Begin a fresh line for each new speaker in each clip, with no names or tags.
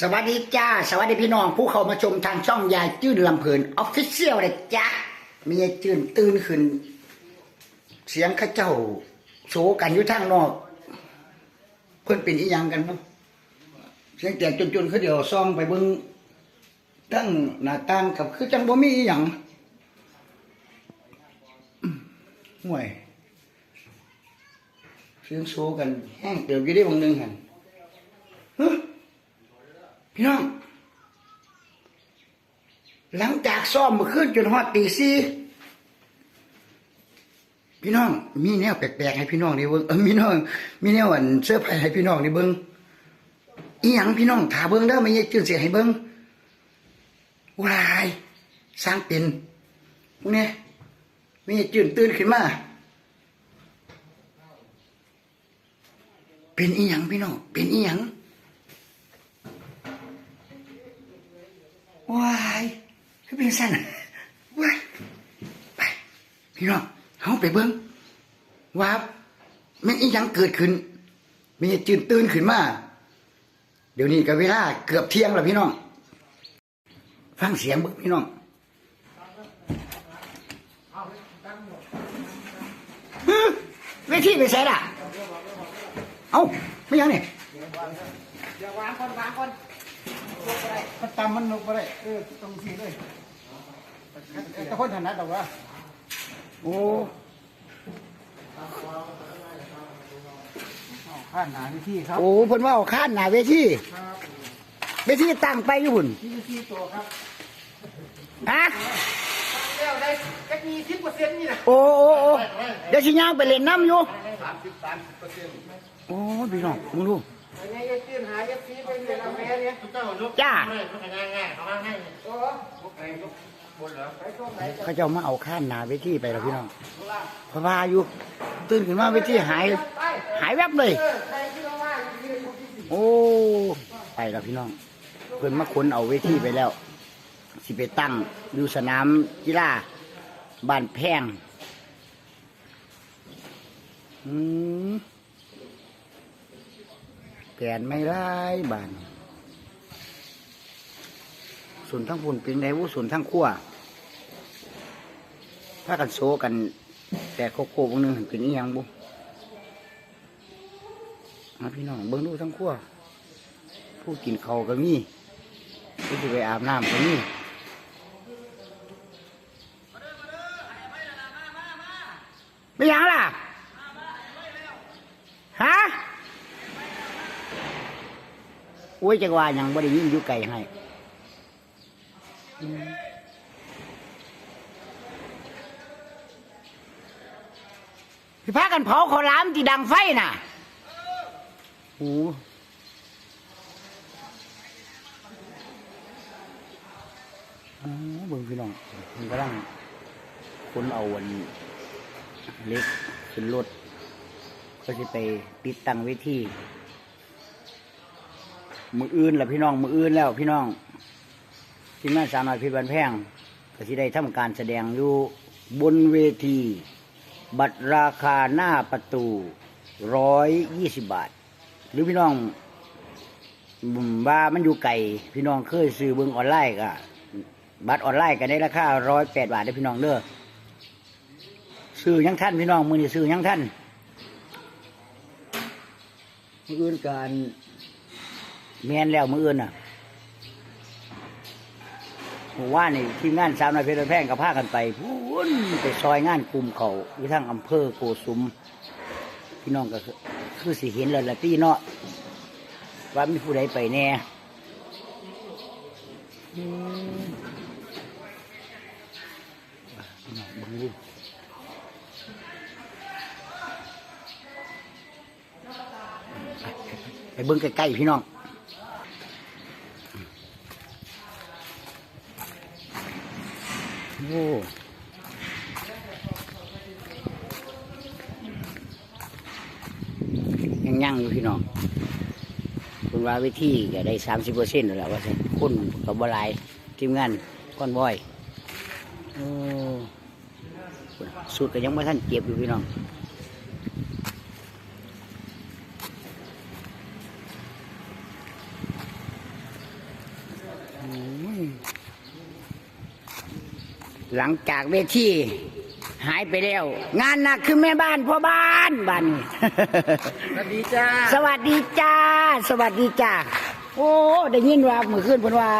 สวัสดีจ้า สวัสดีพี่น้อง ผู้เข้ามาชมทางช่องยายจื้นลำเพลินออฟฟิเชียลเลยจ้ามียายจื้นตื่นขึ้น เสียงข้าเจ้าโศกันอยู่ทางนอก เพิ่นเป็นอีหยังกันบุเสียงแต่จนๆเขาเดี๋ยวซ่องไปเบิ่งตั้งหน้าต่างกับคือจังบ่มีอีหยังห่วยเสียงโศกันแห้งเติบอยู่ได้บางหนึงหันฮะ พี่น้อง หลังจากซ้อมมื่อคืนจนฮอดตีสี่พี่น้อง มีแนวแปลกๆให้พี่น้องได้เบิ่งเออมีน้อง มีแนวอันเสื้อผ้าให้พี่น้องได้เบิ่งอีหยังพี่น้องถาเบิ่งเด้อไม่ใช่จื่นเสียให้เบิ่งวายสร้างเป็นพวกนี้ไม่ใช่จื่นตื่นขึ้นมาเป็นอีหยังพี่น้องเป็นอีหยัง ว้ายคือเป็นสั้นว้ายไปพี่น้องเฮาไปเบิ้งว่าแม่อีหยังเกิดขึ้นมีจืนตื่นขึ้นมา เดี๋ยวนี้ก็เวลาเกือบเที่ยงแล้วพี่น้อง ฟังเสียงเบิ้งพี่น้องฮึเวทีไปใส่ละเอ้าไม่ยังเนี่ย
อย่าวางก่อนวางก่อน
มันตามมันลงไปได้เออตรงทีเลยแต่คนถนัดหรอวะโอ้
เอาข้านหนาวิธีครับ
โอ้เพิ่นว่าเอาข้านหน้าเวที
ครับ
เวทีตั้งไปอยู่หุ่น
ที่วิธีตัวครับ
ฮะ
แล้วได้จะมีสิบเปอร์เซ็นต์นี่นะ
โอ้โอ้โอ้เดี๋ยวสิย่างไปเล่นน้ำอยู่
สามสิบสามสิบเปอร์เซ็นต์
โอ้ยพี่น้องมึงดู
อันนี้จะยื่นหาเอฟซีไปเรียนเอาแม่เนี่ย
จ้า
โอ้ไปยกบนเหรอไปช่วงไหนจะ
เขาเจ้ามาเอาข้านหน้าเวทีไปแล้วพี่น้องเพราะว่าอยู่ตื่นขึ้นมาเวทีหาย
ไป
หายแวบเลย
เออใครที่เราว่ายืนคนที่สี่
โอ้ ไปแล้วพี่น้อง เพิ่นมาขนเอาเวทีไปแล้ว สิไปตั้งอยู่สนามกีฬาบ้านแพงอืมแก นไม่ร้ายบ้านส่วนทั้งฝุ่นเป็นไงวุส่วนทั้งขั้วถ้ากันโซกัน แต่โคโค่บางนึงเป็นอีหยังบุมาพี่น้องเบิ้งดูทั้งขั้วผู้กินเขาก็มีผู้ที่ไปอาบน้ำก็มี่หยังล่ะ ฮะโอ้ ยจังว่าหยังบ่ได้ยินอยู่ไกลให้อืมพี่พากันเผาขาวหลามที่ดังไฟน่ะโอ้อ๋อเบิ่งพี่น้องมันกำลังคนเอาวันเล็กขึ้นรถก็จะไปติดตั้งเวที มืออื่นแหละพี่น้องมืออื่นแล้วพี่น้องทีมงานสามารถพิบันแพงก็จะได้ทำการแสดงอยู่บนเวที บัตรราคาหน้าประตูร้อยยี่สิบบาท หรือพี่น้องอืมว่ามันอยู่ไก่พี่น้องเคยซื้อเบิ้งออนไลน์ก็บัตรออนไลน์ก็ได้ราคาร้อยแปดบาทได้พี่น้องเด้อซื้อยังท่านพี่น้องมือนี่ซื้อยังท่านมืออื่นการ แมนแล้วมืออื่นน่ะผมว่านี่ทีมงานสาวน้อยเพชรแพงกับพากันไปพูนไปซอยงานกลุ่มเขาอยู่ทางอำเภอโกสุม พี่น้องก็คือคือสิเห็นแล้วละตีเนาะว่ามีผู้ใดไปแน่พี่น้องเบิ่งดูไปเบิ้งใกล้ๆพี่น้อง โอ้ยังยั่งอยู่พี่น้องคุณว่าวิธีก็ได้สามสิบเปอร์เซ็นต์แล้วว่าสิคนกับบลายทีมงานก้อนบอยโอ้สุดก็ยังไม่ท่านเก็บอยู่พี่น้อง หลังจากเวทีหายไปแล้ว งานหนักคือแม่บ้านพ่อบ้านบ้านนี้
สวัสดีจ้า
สวัสดีจ้า สวัสดีจ้าโอ้ได้ยินว่าเมื่อคืนเพิ่นว่า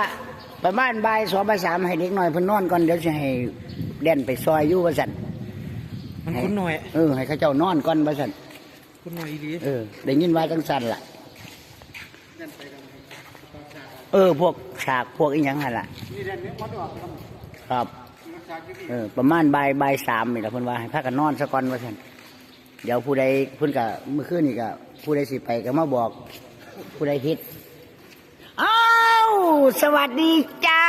ประมาณบ่ายสองบ่ายสามให้เด็กน้อยเพิ่นนอนก่อนเดี๋ยวจะให้เด่นไปซอยอยู่ว่าซั่น
มันคุ้นหน่อย
เออให้เขาเจ้านอนก่อนว่าซั่น
คุ้นหน่อยอีหลี
เออได้ยินว่าจังซั่นล่ะเออพวกฉากพวกอีหยังหั่นล่ะ
นี่เด่นนี้พอดอก
ครับ เออประมาณบ่ายบ่ายสามนี่ล่ะเพิ่นว่าให้พากันนอนซะก่อนว่าซั่นเดี๋ยวผู้ใดเพิ่นก็เมื่อคืนนี่ก็ผู้ใดสิไปก็มาบอก ผู้ใดคิดอ้าวสวัสดีจ้า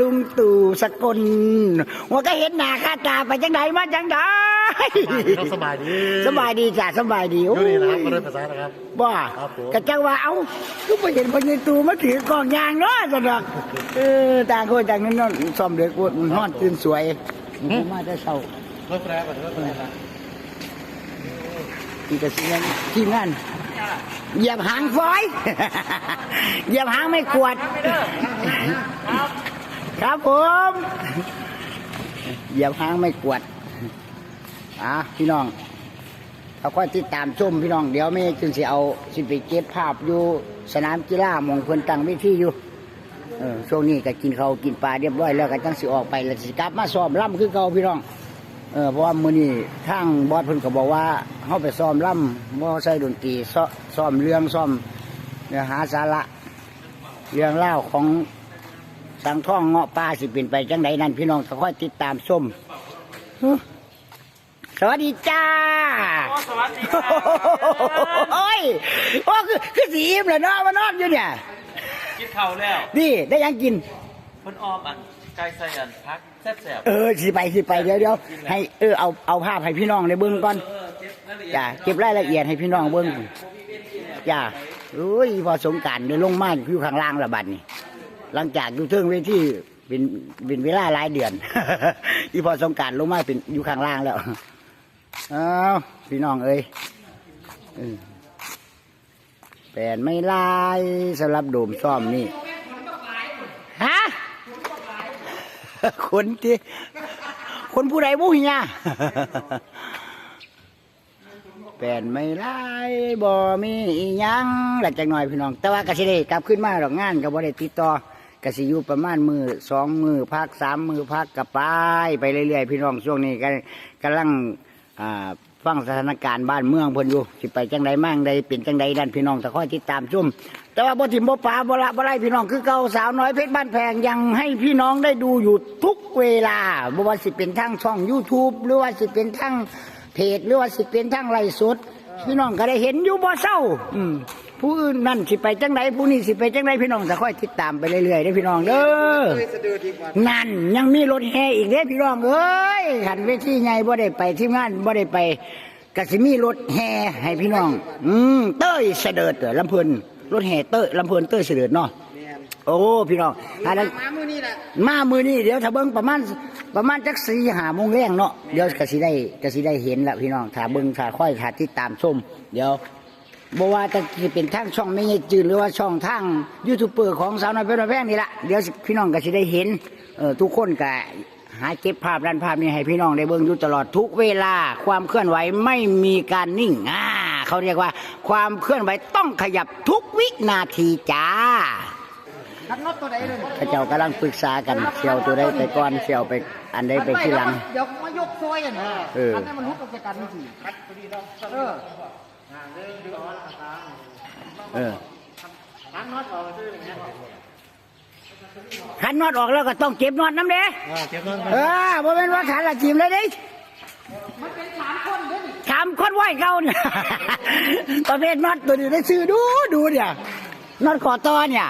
ลุงตู่สกลว่าก็เห็นหน้าค่าตาไปจังไดมาจังได
ครับสบายดี
สบายดีจ้ะสบายดี
อ
โอ้
ยู่
ย
นี่นะครับมาเรียนภาษานะครับ
บ้า
ครับผม
กะจังว่าเอ้าก็ไปเห็นพญตู่มาถือกองยางเนาะสนอกเออต่างคนต่างนั้นนอนซ่อมเด็กปวดมันนอนตื่นสวยมันมาแต่เช้า
เริ่มแรกก่อนเริ่มแรกนะ
ที่กระเซียนทีมงานเหยียบหางฟอย เหยียบหางไม่กวด ครับผมเหยียบหางไม่กวดอะพี่น้อง เขาก็ติดตามชมพี่น้องเดี๋ยวไม่จึงสิเอาสิไปเก็บภาพอยู่สนามกีฬามองเพิ่นตั้งวิธีอยู่เออช่วงนี้ก็กินข้าวกินปลาเรียบร้อยแล้วก็จังสิออกไปแล้วสิกลับมาซ้อมล่ำคือเก่าพี่น้องเออเพราะว่ามื้อนี้ทางบอสเพิ่นก็บอกว่าเฮาไปซ้อมล่ำบ่ใส่ดนตรีซ้อมเรื่องซ้อมเนื้อหาสาระเรื่องเล่าของสังท่องเงาะป่าสิเป็นไปจังใดนั่นพี่น้องก็ค่อยติดตามชมฮึส วัสดีจ้า
สวัสดีครับ
โอ้ยโอ้คือคือสีอิ่มเลยเนาะมานอนอยู่เนี่ย
กินข้าวแล้ว
นี่ได้ยังกิน
เพิ่นออมอันไก่ใส่อันพักแซ่บ
เออสิไปสิไปเดี๋ยวเดี๋ยวให้เออเอาเอาภาพให้พี่น้องได้เบิ่งก่อน
ๆเออเก็บรายละเอียด
จ้าเก็บรายละเอียดให้พี่น้องเบิ่งจ้าโอ้ยพอสงกรารเดินลงมาอยู่ข้างล่างละบัดนี่หลังจากอยู่เทิงเวทีเป็นเป็นเวลาหลายเดือน อีพอสงกรารลงมาเป็นอยู่ข้างล่างแล้ว อ้าวพี่น้องเอ้ยแปนไม่ลายสำหรับโดมซ่อมนี่ฮะคนที่คนผู้ใดบุ้เนี่ยแปนไม่ไล่บ่มีอีหยังหลังจากหน่อยพี่น้อง แต่ว่ากสิได้กลับขึ้นมาดอกงานก็บ่ได้ติดต่อกสิอยู่ประมาณมือสองมือพักสามมือพักกับไปไปเรื่อยๆพี่น้องช่วงนี้ก็กำลัง อ่าฟังสถานการณ์บ้านเมืองเพิ่นอยู่สิไปจังใดมั่งใดเป็นจังใดนั่นพี่น้องตะค่อยติดตามชมแต่ว่าบ่ถิ่มบ่ปลาบ่ละบ่ไรพี่น้องคือเก่าสาวน้อยเพชรบ้านแพงยังให้พี่น้องได้ดูอยู่ทุกเวลาบ่ว่าสิเป็นทางช่อง YouTube หรือว่าสิเป็นทางเพจหรือว่าสิเป็นทั้งไลฟ์สดพี่น้องก็ได้เห็นอยู่บ่เศร้า อืม ผู้อื่นนั่นสิไปจังไดผู้นี้สิไปจังไดพี่น้องจะค่อยติดตามไปเรื่อยๆเด้อพี่น้องเด้อนั่นยังมีรถแห่อีกเด้อพี่น้องเอ้ยขันเวทีใหญ่บ่ได้ไปที่งานบ่ได้ไปก็สิมีรถแห่ให้พี่น้อง อืมเต้ยเสด็จเด้อลำเพิ่นรถแห่เต้ยลำเพิ่นเต้ยเสด็จเนาะโอ้พี่น้องอันนั้น
มามื้อนี้แหละ
มามือนี้เดี๋ยวถ้าเบิ้งประมาณประมาณจักสี่หาโมงแรงเนาะเดี๋ยวก็สิได้ก็สิได้เห็นละพี่น้องถ้าเบิ้งถ้าค่อยถ้าติดตามชมเดี๋ยว บ่ว่าจะสิเป็นทางช่องไม่ใช่จืดหรือว่าช่องทางยูทูบเบอร์ของสาวน้อยเพชรแพงนี่ละเดี๋ยวสิพี่น้องก็สิได้เห็นเออทุกคนก็หาเก็บภาพด้านภาพนี้ให้พี่น้องได้เบิ้งอยู่ตลอดทุกเวลาความเคลื่อนไหวไม่มีการนิ่งอ่าเขาเรียกว่า ความเคลื่อนไหวต้องขยับทุกวินาทีจ้า
คันน็อตตัวใดเลย
พระเจ้ากำลังปรึกษากันเชียวตัวใดไปก่อนเชียวไปอันใดไปที่หลัง
เดี๋ยวมายกซอยอะนะ
เออ
คันให้มันลุกออกจากกันนี่สิ เออ
เออ
คันน็อตออกซื่ออย่างเงี้ย
ขันน็อตออกแล้วก็ต้องเก็บน็อตน้ำเด้
อ่าเก็บนั่น
เออบ่เป็นว่าขันละจีมเลยเด้
มันเป็นสามคนเด้อนี่
ถามคนไหวเก่าเนี่ยประเภทน็อตตัวนี้ได้ซื้อดูดูเนี่ยน็อตขอต่อเนี่ย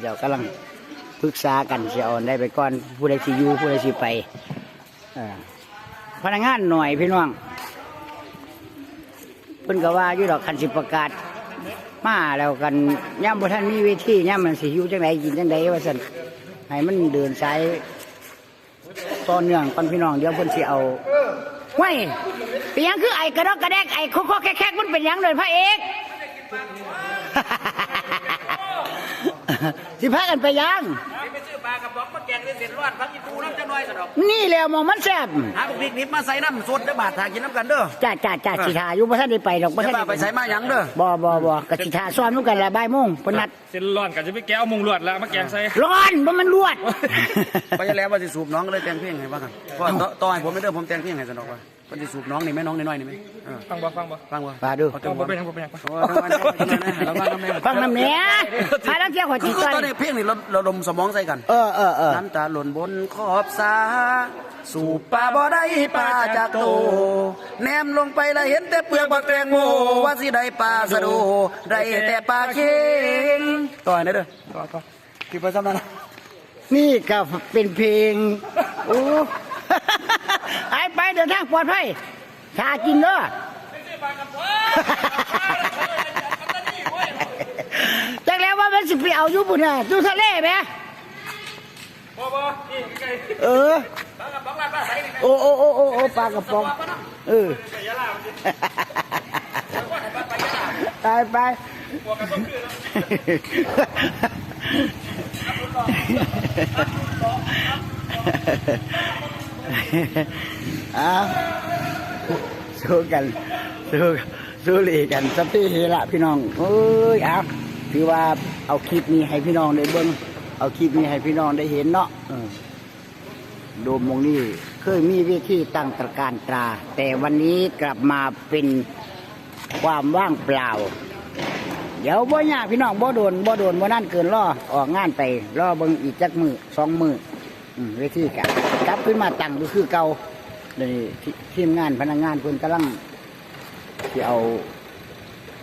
เดี๋ยวกำลังปรึกษากันเสียอ่อนได้ไปก่อนผู้ใดสิอยู่ผู้ใดสิไปพนักงานหน่อยพี่น้องเพิ่นก็ว่าอยู่ดอกคันสิประกาศมาแล้วกันย่ำบท่านมีเวทีย่ำมันสิหิวจังไดกินจังไดว่าซั่นให้มันเดินสายต่อเนื่องก่อนพี่น้องเดี๋ยวเพิ่นสิเอาไว้เป็นยังคือไอ้กระดอกกระแดกไอ้โคโคแคกๆมันเป็นยังเลยพระเอก สิพากันไปยัง
ไปซื้อปลากระป๋องมาแกงเสร็จรอดพักอีปูน้ำจังน้อยสะดอก
นี่แหล้วมองมันแซ่บ
หาพวกพริกนิบมาใส่น้ำสดเด้อบาททากินน้ำกันเด้อ
จ้าจ้าจ้าสิทาอยู่บ่ทันได้ไปดอกบ่
จะ
ทัน
ว่า
ได้
ไปใส่มาหยังเด้อ
บ่บ่บ่กะสิทาซ้อนนู่กันละบ่ายโมงเพิ่นนัด
เส้นร้อนกันจะไปแก้วมุงลวดแล้วมาแกงใส่
ร้อนบ่มันลวด
ไปจะแล้วว่าสิสูบน้องก็เลยแต่งเพลงให้บ้างครับเพราะว่าต่อต่อให้ผมไม่เด้อผมแต่งเพลงให้สะดอกว่า เพิ่นสิสูบน้องนี่แม่น้องน้อยๆนี่ไหมเออ
ฟังบ่ฟังบ่
ฟังบ่
มาดู
เอา
ต้
จั
อง
ง
บ่
บ่
เป็น
เป็น
ยังบ่เป็นยัง
โอ้ทั้งวันทั้งวันนะเราฟังน้ำแม่
ฟังน้ำเนี้ยพาลังเที่ยวขอ
คื
จิ
อ
ต
คือ
ก่อน
ตอนนี้เพลงนี่เราเราดมสมองใส่กัน
เออเออเออ
น้ำตาหล่นบนขอบสาสู่ปลาบ่ได้ปลาจากโตแนมลงไปแล้วเห็นแต่เปลือกบักแตงโมว่าสิได้ปลาสะโดได้แต่ปลาเค็งต่อยนะเด้อ
ต่อต่อ
คิดไปซ้ำนั้นนะ
นี่ก็เป็นเพลงโอ้ ไปไปเดินทางปลอดภัยชากินเด้อจักแล้วว่ามันสิไปเอาอยู่ปุ่นน่ะดูทะเลไหมเออโอ้โอ้โอ้โอ้ปลากระป๋องเออ
ยาลามันสิ
ไปไป
หัวกระป๋ อา
สู้กันสู้สู้หลีกันสปีเฮละพี่น้องเอ้ยเอาถือว่าเอาคลิปนี้ให้พี่น้องได้เบิ่งเอาคลิปนี้ให้พี่น้องได้เห็นเนาะโดมมงนี้เคยมีวิธีตั้งตระการตรา แต่วันนี้กลับมาเป็นความว่างเปล่า เดี๋ยวบ่ยากพี่น้องบ่โดนบ่โดนบ่นั่นเกินรอออกงานไปรอเบิ่งอีกจักมือสองมืออืมเวทีกะ กลับขึ้นมาตั้งดูคือเก่าเลยที่ทีมงานพนักงานเพิ่นกำลังที่เอา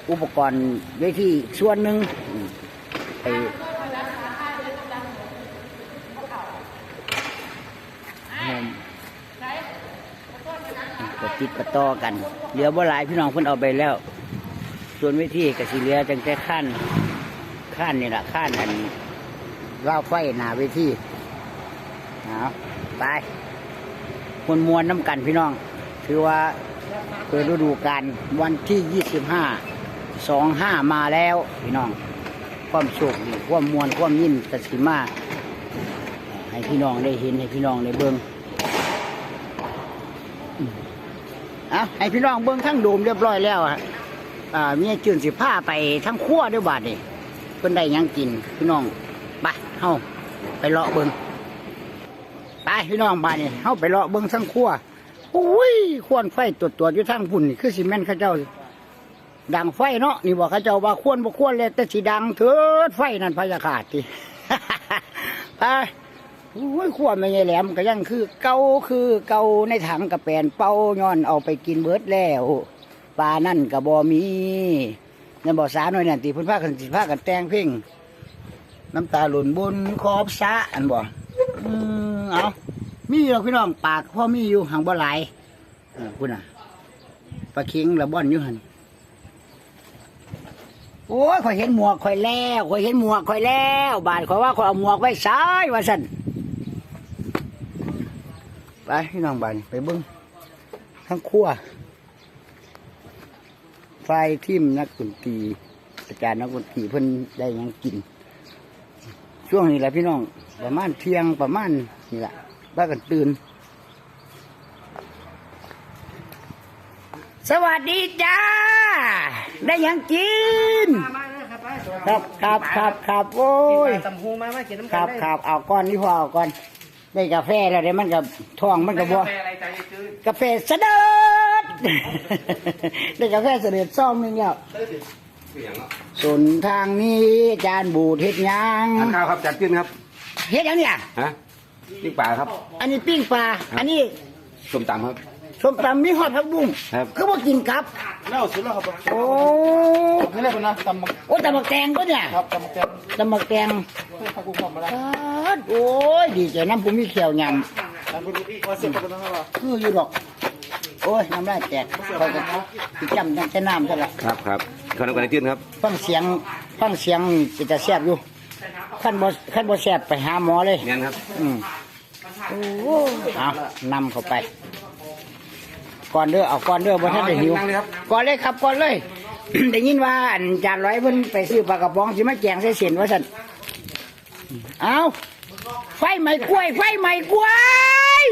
อุปกรณ์เวทีส่วนหนึ่งไปติดกระต่อกันเดี๋ยวบ่หลายพี่น้องเพิ่นเอาไปแล้ว ส่วนวิธีกสิเลียจังแต่ขั้นขั้นนี่แหละขั้นอันเล่าไฟหนาเวทีเอา ไปมวนมวนน้ำกันพี่น้อง ถือว่าเปิดฤดูกาลวันที่ยี่สิบห้าสองห้ามาแล้วพี่น้อง ความโชคดีความมวนความยินกสิมา ให้พี่น้องได้เห็นให้พี่น้องได้เบิ่งอืมเอาให้พี่น้องเบิ่งทั้งโดมเรียบร้อยแล้วอะอ่ามีจืนสิผ้าไปทั้งขั้วด้วยบาดนี่เพิ่นได้ยังกินพี่น้องไปเฮาไปเลาะเบิง ไปพี่น้องบาดนี่ยเฮาไปเลาะเบิงทั้งขั้วอุ้ยควนไฟตรวจตรวจอยู่ทางพุ่นนี่คือสิแม่นเข้าเจ้า ดังไฟเนาะนี่บอกข้าเจ้าว่าควรบ่ควรเลยแต่สิดังเถิดไฟนั่นพยาขาดติไปอุ้ยขั้วไม่ใช่แหลมก็ยังคือเกาคือเกาในถังกระแปนเป่าย้อนเอาไปกินเบิร์ดแล้วปลานั่นกับ่มีนั่นบ่อสาหน่อยนั่นตีพุ่นพากันสิพากันแตงเพลงน้ำตาหล่นบนขอบสะอันบ่อื เอามีอยู่พี่น้องปากพ่อมีอยู่หางบ่หลายเออพุ่นน่ะปลาเค็งละบ่อนอยู่หันโอ้ยข่อยเห็นหมวกข่อยแล้วข่อยเห็นหมวกข่อยแล้ว บาดข่อยว่าข่อยเอาหมวกไว้ซ้ายว่าสั่นไปพี่น้องบานไปเบิ้งทั้งครัวไฟทิมนักดนตรีอาจารย์นักดนตรีเพิ่นได้ยังกิน ช่วงนี้แหละพี่น้องประมาณเที่ยงประมาณ นี่แหละบ้ากันตื่น สวัสดีจ้า ได้หยังกิน
มาเลยครับไป
ครับครับครับครับโอ้ย
ตำหูมามากินน้ำ
ค
กั
รั
น
บ
ได้
ครับเอาก้อนนี่พอเอาก้อนได้กาแฟแล้วเดี๋ยวมันกับท้องมันกับบัว
อะไรใจจืด
กาแฟเสด็จได้กาแฟเสด็จซ่องหนึงแล้วส่วนทางนี้อาจารย์บูดเฮ็ดหยัง
ทานข้าวครับจัดขึ้นครับ
เฮ็ดหยังเนี่ย
ฮะ ปิ้งปลาครับ
อันนี้ปิ้งปลา อันนี้
ส้มตำครับ
ส้มตำมีหอดผักบุ้ง
ครับ
คือว่ากินกับ
เล่าสุดแล้วครับ
โอ้
นี่แหละคนนะตำบัก
โอ้ตำบักแตงก็เนี่ย
ครับตำบักแกง
ตำบักแตง
ผักกุ้งหอมมาแล้ว
ปาดโอ้ยดีใจน้ำผมมีเขียวย
ตำบุรีว่าเสร็จแล้วนะครัำบ
คืออยู่ดอก โอ้ยน้ำลายแตกไปกันสิจำยังแต่น้ำเท่าไหร่
ครับครับข้าวน้ำกันจืดครับ
ฟังเสียงฟังเสียงสิจะแซ่บอยู่ขั้นบ่ขั้นบ่แซ่บไปหาหมอเลย
เนียนครับ
อืม โอ้เอานำเข้าไป ก่อนเด้อเอาก่อนเด้อบ่ทันได้หิว
นั่งเลยครับ
ก่อนเลยครับก่อนเลย ได้ยินว่าอันจานร้อยเพิ่นไปซื้อปลากระป๋องสิมาแกงใส่เส้นว่าซั่นเอาไฟไหม้กล้วย ไฟไหม้กล้วย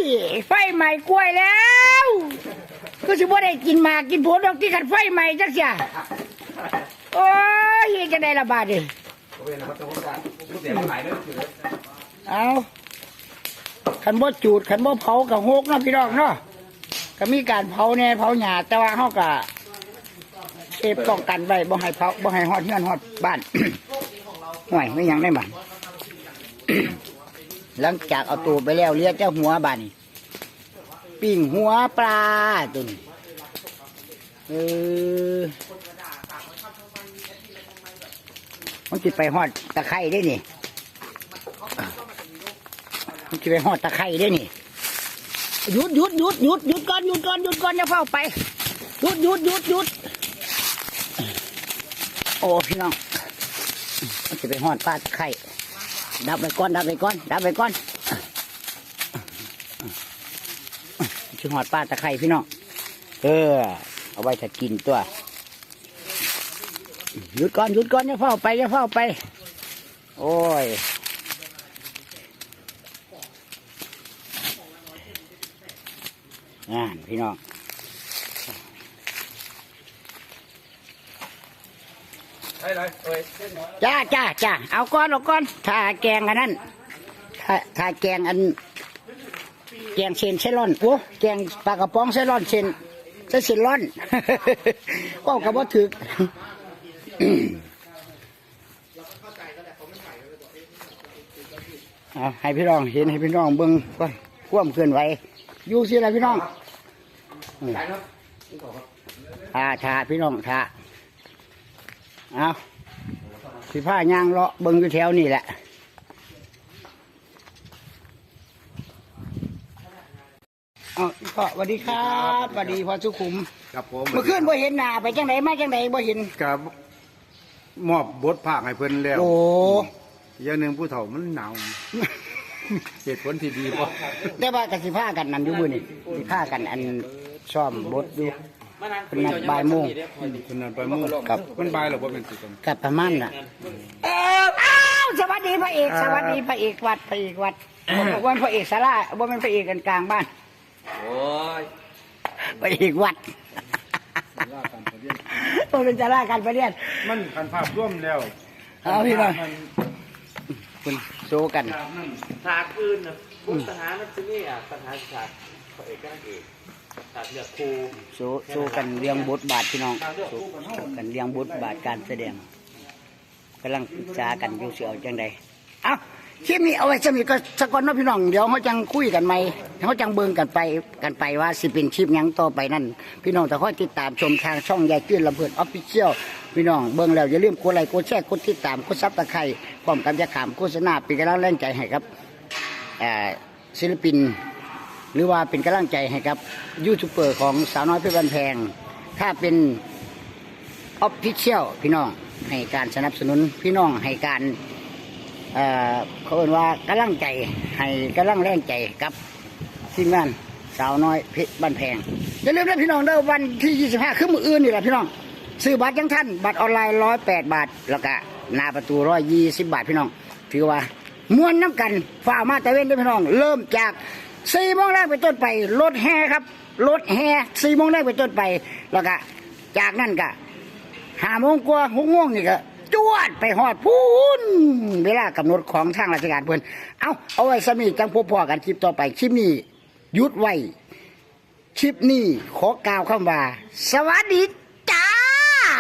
ไฟไหม้กล้วยแล้วก็สิบ่ได้กินหมากกินผลดอกที่ขัดไฟไหม้จักเสียโอ้ยเฮ็ดจะได้ระบาดดิ
เวรนะครับต้องกา
ขันบ่จูดขันบ่เผากับโงกเนาะพี่น้องเนาะก็มีการเผาแน่เผาหยาแต่ว่าเฮาก็เก็บป้องกันไว้บ่ให้เผาบ่ให้ฮอดเฮือนฮอดบ้านห่วยไม่ยังได้บ้านหลังจากเอาตัวไปแล้วเรียเจ้าหัวบ้านนี่ปิ้งหัวปลาตัวนี้เออมันจิตไปฮอดตะไคร้ได้นี่ จะไปหอดตะไคร้ได้นี่หยุดหยุดหยุดหยุดหยุดก่อนหยุดก่อนหยุดก่อนอย่าเฝ้าไปหยุดหยุดหยุดหยุดโอ้พี่น้องมันจะไปหอดป้าตะไคร้ดับไปก่อนดับไปก่อนดับไปก่อนจะหอดป้าตะไคร้พี่น้องเออ เอาไว้ถ้ากินตัวหยุดก่อนหยุดก่อนอย่าเฝ้าไปอย่าเฝ้าไป โอ้ย งานพี่น้อง
ได้เลยเอ้ย
จ้าจ้าจ้าเอาก้อนเอาก้อนถ้าแกงอันนั้นถ้าถ้าแกงอัน แกงเชนเซลอนโอ้แกงปลากระป๋องเซลอนเชนเซเซลอนก็กระบอกถือเอาให้พี่น้องเห็นให้พี่น้องเบิ่งไปควมเคลื่อนไหว อยู่สิละพี่น้อง
ได้ครับ
ทาทาพี่น้องทาเอาสิผ้ายางเลาะเบิ้งอยู่แถวนี่แหละเอาพ่อสวัสดีครับสวัสดีพ่อสุขุม
ครับผม
เมื่อคืนบ่เห็นหน้าไปจังไหนมาจังไหนบ่เห็น
กับมอบบทภาคให้เพิ่นแล้ว
โอ้
อย่างหนึ่งผู้เฒ่ามันหนาว เหตุผลที่ดีพอ
แต่ว่ากันสิผ้ากันนั่นอยู่มื้อนี่สิผ้ากันอันซ่อมบทอยู่เป็นนัดบ่ายโมง
คนนั้นไปหมู่
ครับ
มันบายหรอว่าเป็นสิกัน
กับประมาณน่ะเอออ้าวสวัสดีพระเอกสวัสดีพระเอกวัดพระเอกวัดบอกว่าพระเอกสาราบ่แม่นพระเอกกันกลางบ้าน
โอ้ย
พระเอกวัดบ่เป็นสาราการประเรียน
มันคันภาพร่วมแล้ว
เอาพี่น้อง คุณโซกัน
ฉากอื่นนะพวกทหารนักซินี่อะทหารฉากพระเอกก็นางเอกฉากเลือกครู
โซโซกันเรียงบทบาทพี่น้องโซโซกันเรียงบทบาทการแสดงกำลังปรึกษากันอยู่สิเอาจังใดเอ้าคลิปนี้เอาไว้สมีก็สกอนเนาะพี่น้องเดี๋ยวเขาจังคุยกันใหม่เขาจังเบิ่งกันไปกันไปว่าสิเป็นคลิปหยังต่อไปนั่นพี่น้องแต่ค่อยติดตามชมทางช่องยายจื้นลำเพินออฟฟิเชียล พี่น้องเบิ่งแล้วอย่าลืมกดไลค์กดแชร์กดติดตามกดซับตะไคร้พร้อมกับจะขามโฆษณาเป็นกำลังแรงใจให้ครับศิลปิน หรือว่าเป็นกำลังใจให้กับยูทูบเบอร์ของสาวน้อยเพชรบันแพง ถ้าเป็นออฟฟิเชียลพี่น้องให้การสนับสนุนพี่น้องให้การเอ่อเขาเรียกว่ากำลังใจให้กำลังแรงใจกับทีมงานสาวน้อยเพชรบันแพงอย่าลืมนะพี่น้องเด้อวันที่ 25 คือมืออื่นนี่แหละพี่น้อง ซื้อบัตรยังท่านบัตรออนไลน์108บาท แล้วก็หน้าประตู120บบาทพี่น้องถือว่าม้วนน้ำกันฝ่ามาแต่เว้นด้วยพี่น้อง เริ่มจากสี่โมงแรกไปต้นไปรถแห่ครับรถแห่สี่โมงแรกไปต้นไป แล้วก็จากนั้นก็ห้าโมงกว่าหกโมงนี่ก็จวดไปหอดพูนเวลากำหนดของทางราชการเพื่อนเอาเอาไว้สมีจังพบพอกันคลิปต่อไปคลิปนี้ยุดไว้คลิปนี้ขอกล่าวคำว่า สวัสดี